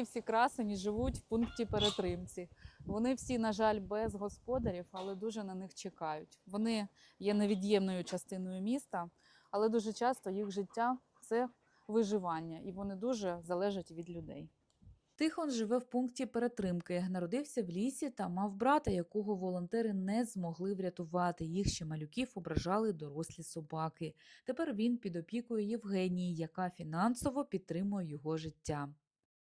Ці всі красені живуть в пункті перетримці. Вони всі, на жаль, без господарів, але дуже на них чекають. Вони є невід'ємною частиною міста, але дуже часто їх життя це виживання, і вони дуже залежать від людей. Тихон живе в пункті перетримки, народився в лісі та мав брата, якого волонтери не змогли врятувати. Їх ще малюків ображали дорослі собаки. Тепер він під опікою Євгенії, яка фінансово підтримує його життя.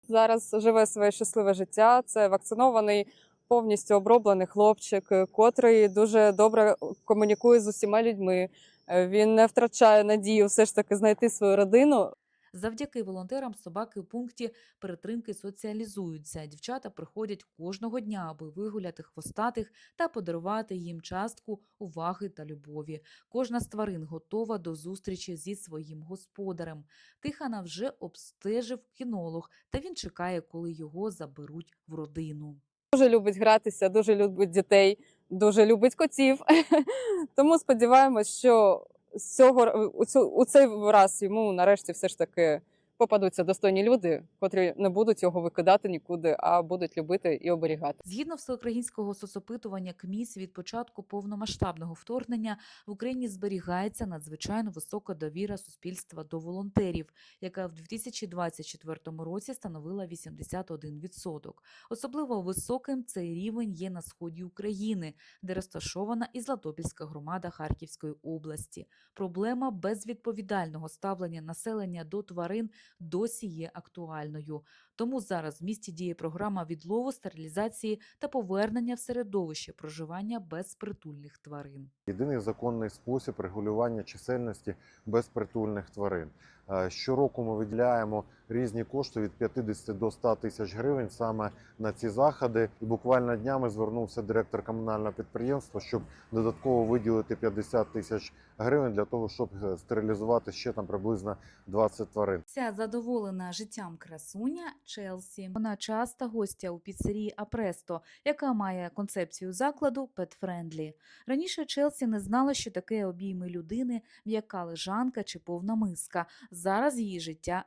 Зараз живе своє щасливе життя. Це вакцинований, повністю оброблений хлопчик, е, котрий дуже добре комунікує з усіма людьми. Е, Він не втрачає надію все ж таки знайти свою родину. Завдяки волонтерам собаки у пункті перетримки соціалізуються. Дівчата приходять кожного дня, аби вигуляти хвостатих та подарувати їм частку уваги та любові. Кожна з тварин готова до зустрічі зі своїм господарем. Тихана вже обстежив кінолог, та він чекає, коли його заберуть в родину. Дуже любить гратися, дуже любить дітей, дуже любить котів. Тому сподіваємось, що з цього цю- у цей раз йому нарешті все ж таки попадуться достойні люди, котрі не будуть його викидати нікуди, а будуть любити і оберігати. Згідно всеукраїнського соцопитування КМІС від початку повномасштабного вторгнення в Україні зберігається надзвичайно висока довіра суспільства до волонтерів, яка в 2024 році становила 81%. Особливо високим цей рівень є на сході України, де розташована і Златопільська громада Харківської області. Проблема безвідповідального ставлення населення до тварин досі є актуальною. Тому зараз в місті діє програма відлову, стерилізації та повернення в середовище проживання безпритульних тварин. Єдиний законний спосіб регулювання чисельності безпритульних тварин. Е, Щороку ми виділяємо різні кошти від 50 до 100 тисяч гривень саме на ці заходи. І буквально днями звернувся директор комунального підприємства, щоб додатково виділити 50 тисяч гривень для того, щоб е, стерилізувати ще там приблизно 20 тварин. Ця задоволена життям красуня Челсі. Вона часта гостя у піцерії Апресто, яка має концепцію закладу Friendly. Раніше Челсі не знала, що таке обійми людини, м'яка лежанка чи повна миска. Зараз її життя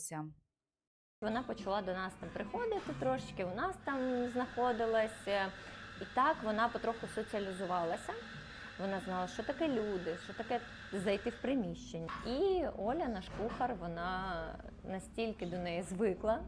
змінилося. Вона почала до нас там приходити трошки, у нас там знаходилася. І так вона потроху соціалізувалася. Вона знала, що таке люди, що таке зайти в приміщення. І Оля, наш кухар, вона настільки до неї звикла.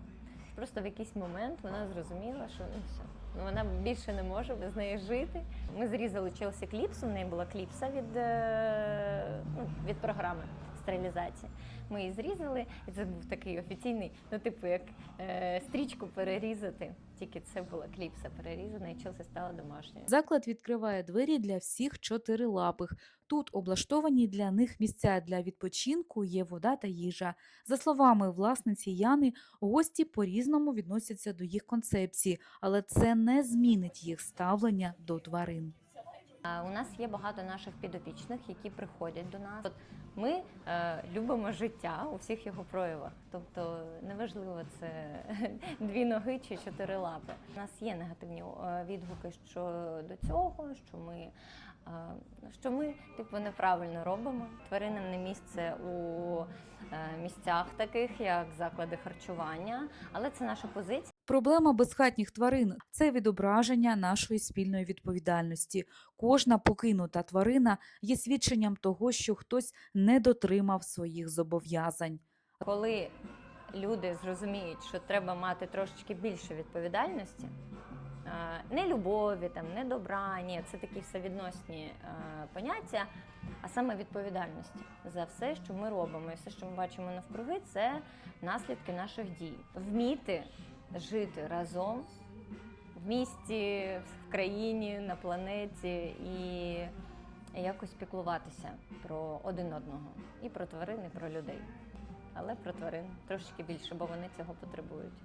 Просто в якийсь момент вона зрозуміла, що ну все, ну вона більше не може без неї жити. Ми зрізали Челсі кліпсу, в неї була кліпса від, е, ну, від програми стерилізації. Ми її зрізали, і це був такий офіційний, ну, типу, як е, стрічку перерізати. Тільки це була кліпса перерізана, і Челсі стала домашньою. Заклад відкриває двері для всіх чотирилапих. Тут облаштовані для них місця для відпочинку, є вода та їжа. За словами власниці Яни, гості по-різному відносяться до їх концепції, але це не змінить їх ставлення до тварин. У нас є багато наших підопічних, які приходять до нас. От ми е, любимо життя у всіх його проявах. Тобто неважливо, це дві ноги чи чотири лапи. У нас є негативні е, відгуки щодо цього, що ми, е, що ми типу неправильно робимо. Тваринам не місце у е, місцях таких, як заклади харчування, але це наша позиція. Проблема безхатніх тварин це відображення нашої спільної відповідальності. Кожна покинута тварина є свідченням того, що хтось не дотримав своїх зобов'язань. Коли люди зрозуміють, що треба мати трошечки більше відповідальності, е, не любові, там, не добра, ні, це такі всевідносні е, поняття, а саме відповідальності за все, що ми робимо, і все, що ми бачимо навкруги, це наслідки наших дій. Вміти жити разом в місті, в країні, на планеті і якось піклуватися про один одного і про тварин, і про людей. Але про тварин трошечки більше, бо вони цього потребують.